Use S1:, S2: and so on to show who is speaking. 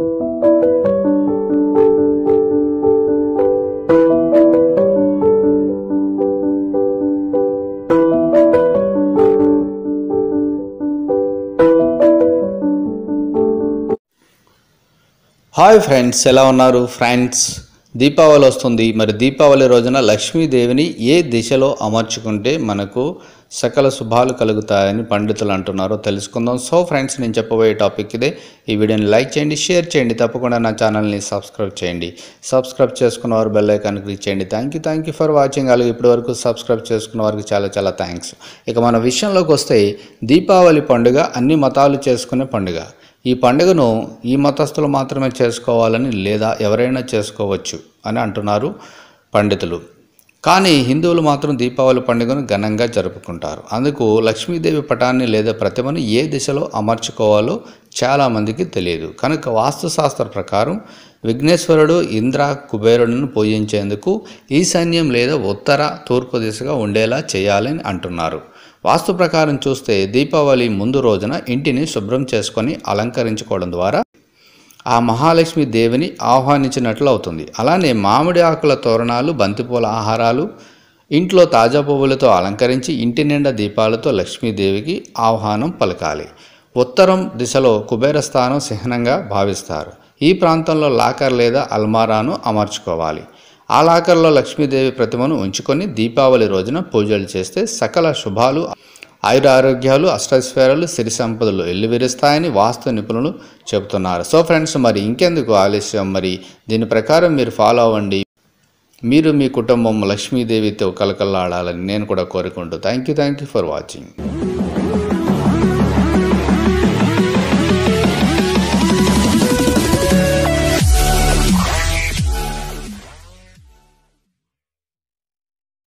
S1: Hi friends ఎలా ఉన్నారు friends Deepavali వస్తుంది. మరి దీపావళి రోజున లక్ష్మీదేవిని ఏ దిశలో అమర్చుకుంటే మనకు సకల శుభాలు కలుగుతాయని పండితులు అంటున్నారో తెలుసుకుందాం. సో ఫ్రెండ్స్ నేను చెప్పబోయే టాపిక్ ఇదే. ఈ వీడియోని లైక్ చేయండి షేర్ చేయండి. తప్పకుండా నా ఛానల్ని సబ్స్క్రైబ్ చేయండి. సబ్స్క్రైబ్ చేసుకున్న వారు బెల్ ఐకాన్ క్లిక్ చేయండి. Thank you thank you for watching. అలాగే ఇప్పటివరకు సబ్స్క్రైబ్ చేసుకున్న వారికి చాలా చాలా థ్యాంక్స్ ఇక మన విషయంలోకి వస్తే దీపావళి పండుగ అన్ని మతాలు చేసుకునే పండుగ. ఈ పండుగను ఈ మతస్థులు మాత్రమే చేసుకోవాలని లేదా ఎవరైనా చేసుకోవచ్చు అని అంటున్నారు పండితులు. కానీ హిందువులు మాత్రం దీపావళి పండుగను ఘనంగా జరుపుకుంటారు. అందుకు లక్ష్మీదేవి పటాన్ని లేదా ప్రతిమను ఏ దిశలో అమర్చుకోవాలో చాలామందికి తెలియదు. కనుక వాస్తుశాస్త్ర ప్రకారం విఘ్నేశ్వరుడు ఇంద్ర కుబేరుడును పూజించేందుకు ఈశాన్యం లేదా ఉత్తర తూర్పు దిశగా ఉండేలా చేయాలని అంటున్నారు. వాస్తు ప్రకారం చూస్తే దీపావళి ముందు రోజున ఇంటిని శుభ్రం చేసుకొని అలంకరించుకోవడం ద్వారా ఆ మహాలక్ష్మి దేవిని ఆహ్వానించినట్లు అవుతుంది అలానే మామిడి ఆకుల తోరణాలు బంతిపూల ఆహారాలు ఇంట్లో తాజా పువ్వులతో అలంకరించి ఇంటి నిండా దీపాలతో లక్ష్మీదేవికి ఆహ్వానం పలకాలి. ఉత్తరం దిశలో కుబేర స్థానం చిహ్నంగా భావిస్తారు. ఈ ప్రాంతంలో లాకర్ లేదా అల్మారాను అమర్చుకోవాలి. ఆ లాకర్లో లక్ష్మీదేవి ప్రతిమను ఉంచుకొని దీపావళి రోజున పూజలు చేస్తే సకల శుభాలు ఆయుర ఆరోగ్యాలు అష్టైశ్వర్యాలు సిరి సంపదలు ఎల్లువిరుస్తాయని వాస్తు నిపుణులు చెబుతున్నారు. సో ఫ్రెండ్స్ మరి ఇంకెందుకు ఆలస్యం? మరి దీని ప్రకారం మీరు ఫాలో అవ్వండి. మీరు మీ కుటుంబం లక్ష్మీదేవితో కలకల్లాడాలని నేను కూడా కోరుకుంటూ thank you thank you for watching.